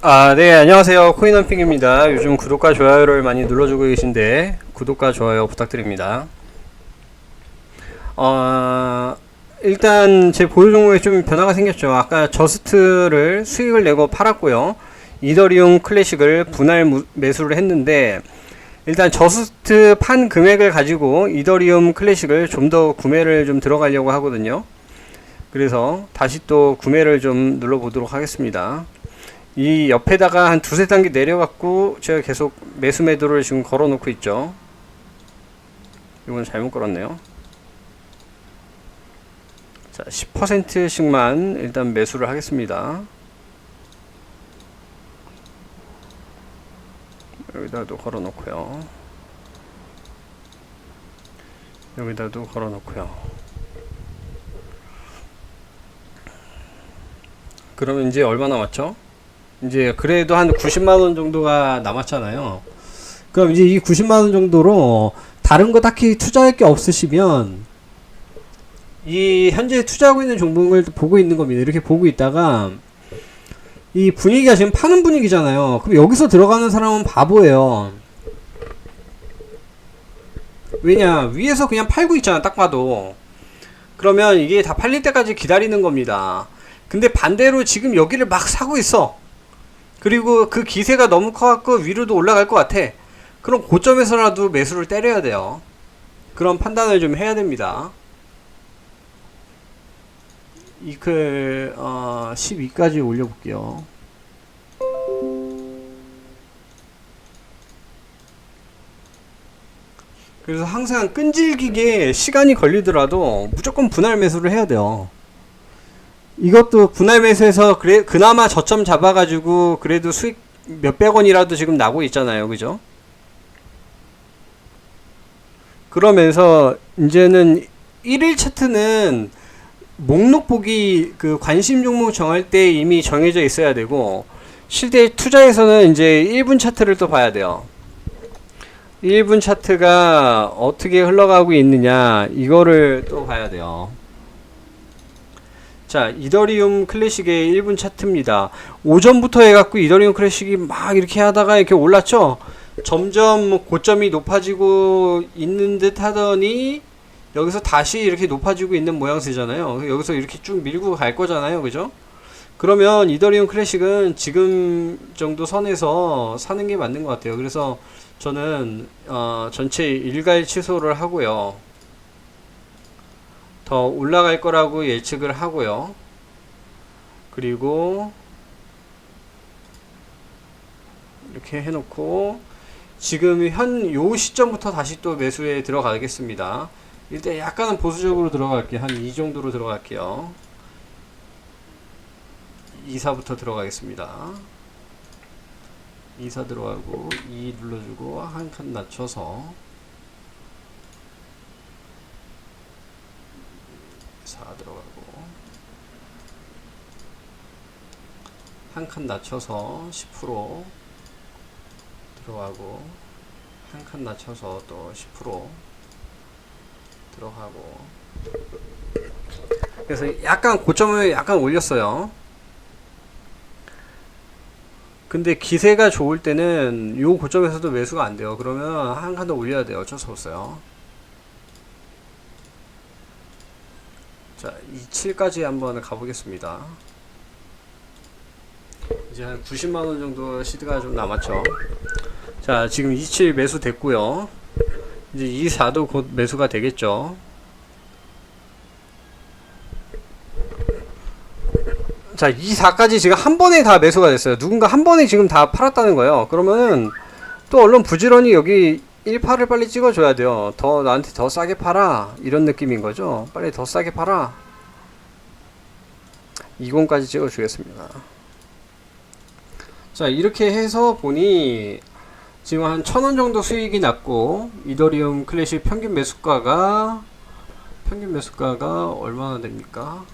아, 네, 안녕하세요. 코인원핑입니다. 요즘 구독과 좋아요를 많이 눌러주고 계신데, 구독과 좋아요 부탁드립니다. 어, 일단 제 보유 종목에 좀 변화가 생겼죠. 아까 저스트를 수익을 내고 팔았고요. 이더리움 클래식을 분할 무- 매수를 했는데, 일단 저스트 판 금액을 가지고 이더리움 클래식을 좀 더 구매를 좀 들어가려고 하거든요. 그래서 다시 또 구매를 좀 눌러보도록 하겠습니다. 이 옆에다가 한 두세 단계 내려갖고 제가 계속 매수 매도를 지금 걸어 놓고 있죠. 이건 잘못 걸었네요. 자, 10%씩만 일단 매수를 하겠습니다. 여기다도 걸어 놓고요. 여기다도 걸어 놓고요. 그러면 이제 얼마 남았죠? 이제 그래도 한 90만 원 정도가 남았잖아요. 그럼 이제 이 90만 원 정도로 다른 거 딱히 투자할 게 없으시면 이 현재 투자하고 있는 종목을 보고 있는 겁니다. 이렇게 보고 있다가 이 분위기가 지금 파는 분위기잖아요. 그럼 여기서 들어가는 사람은 바보예요. 왜냐 위에서 그냥 팔고 있잖아 딱 봐도 그러면 이게 다 팔릴 때까지 기다리는 겁니다. 근데 반대로 지금 여기를 막 사고 있어. 그리고 그 기세가 너무 커갖고 위로도 올라갈 것 같아. 그럼 고점에서라도 매수를 때려야 돼요. 그런 판단을 좀 해야 됩니다. 이클 어, 12까지 올려볼게요. 그래서 항상 끈질기게 시간이 걸리더라도 무조건 분할 매수를 해야 돼요. 이것도 분할 매수해서 그래 그나마 저점 잡아가지고 그래도 수익 몇백 원이라도 지금 나고 있잖아요, 그죠? 그러면서 이제는 1일 차트는 목록 보기 그 관심 종목 정할 때 이미 정해져 있어야 되고 실제 투자에서는 이제 1분 차트를 또 봐야 돼요. 1분 차트가 어떻게 흘러가고 있느냐 이거를 또 봐야 돼요. 자, 이더리움 클래식의 1분 차트입니다. 오전부터 해갖고 이더리움 클래식이 막 이렇게 하다가 이렇게 올랐죠? 점점 고점이 높아지고 있는 듯 하더니 여기서 다시 이렇게 높아지고 있는 모양새잖아요. 여기서 이렇게 쭉 밀고 갈 거잖아요. 그죠? 그러면 이더리움 클래식은 지금 정도 선에서 사는 게 맞는 것 같아요. 그래서 저는 어, 전체 일괄 취소를 하고요. 더 올라갈 거라고 예측을 하고요. 그리고 이렇게 해놓고 지금 현 요 시점부터 다시 또 매수에 들어가겠습니다. 일단 약간은 보수적으로 들어갈게요. 한 이 정도로 들어갈게요. 2사부터 들어가겠습니다. 2사 들어가고 2 눌러주고 한 칸 낮춰서 4 들어가고 한 칸 낮춰서 10% 들어가고 한 칸 낮춰서 또 10% 들어가고 그래서 약간 고점을 약간 올렸어요. 근데 기세가 좋을 때는 요 고점에서도 매수가 안 돼요. 그러면 한 칸 더 올려야 돼요. 어쩔 수 없어요. 자, 27까지 한번 가보겠습니다. 이제 한 90만원 정도 시드가 좀 남았죠. 자, 지금 27 매수 됐고요. 이제 24도 곧 매수가 되겠죠. 자, 24까지 지금 한 번에 다 매수가 됐어요. 누군가 한 번에 지금 다 팔았다는 거예요. 그러면은 또 얼른 부지런히 여기 18을 빨리 찍어줘야 돼요. 더 나한테 더 싸게 팔아. 이런 느낌인 거죠. 빨리 더 싸게 팔아. 20까지 찍어주겠습니다. 자, 이렇게 해서 보니 지금 한 천 원 정도 수익이 났고 이더리움 클래식 평균 매수가가 평균 매수가가 얼마나 됩니까?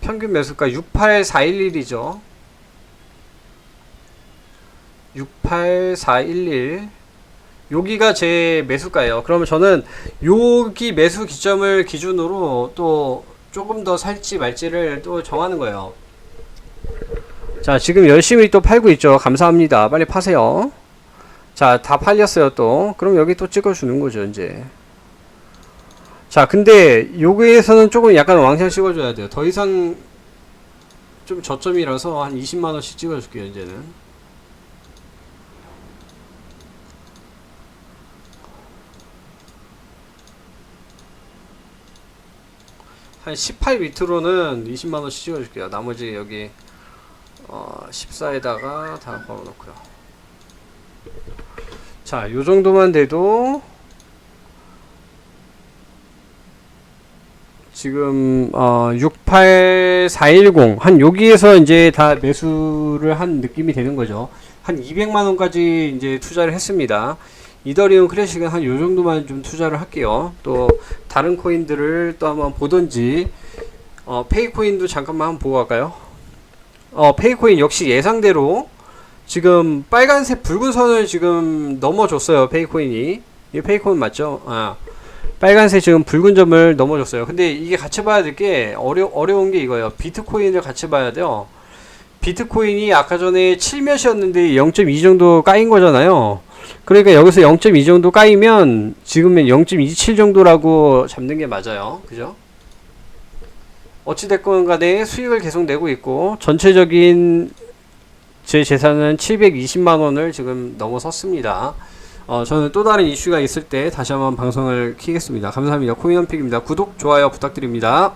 평균 매수가 68411이죠. 68411 여기가 제 매수가예요. 그러면 저는 여기 매수 기점을 기준으로 또 조금 더 살지 말지를 또 정하는 거예요. 자, 지금 열심히 또 팔고 있죠. 감사합니다. 빨리 파세요. 자, 다 팔렸어요, 또. 그럼 여기 또 찍어주는 거죠, 이제. 자, 근데 여기에서는 조금 약간 왕창 찍어줘야 돼요. 더 이상 좀 저점이라서 한 20만원씩 찍어줄게요, 이제는. 한 18 밑으로는 20만원씩 찍어줄게요. 나머지 여기 어, 14에다가 다 걸어놓고요. 자, 요 정도만 돼도 지금 어, 68410 한 여기에서 이제 다 매수를 한 느낌이 되는 거죠. 한 200만 원까지 이제 투자를 했습니다. 이더리움 클래식은 한 요 정도만 좀 투자를 할게요. 또 다른 코인들을 또 한번 보던지 어, 페이코인도 잠깐만 한번 보고 갈까요? 어, 페이코인 역시 예상대로 지금 빨간색 붉은 선을 지금 넘어줬어요. 페이코인이. 이 페이코인 맞죠? 아. 빨간색 지금 붉은 점을 넘어줬어요. 근데 이게 같이 봐야 될 게 어려, 어려운 게 이거예요. 비트코인을 같이 봐야 돼요. 비트코인이 아까 전에 7몇이었는데 0.2 정도 까인 거잖아요. 그러니까 여기서 0.2 정도 까이면 지금은 0.27 정도라고 잡는 게 맞아요. 그죠? 어찌됐건 간에 수익을 계속 내고 있고 전체적인 제 재산은 720만 원을 지금 넘어섰습니다. 어, 저는 또 다른 이슈가 있을 때 다시 한번 방송을 키겠습니다. 감사합니다. 코인원픽입니다. 구독, 좋아요 부탁드립니다.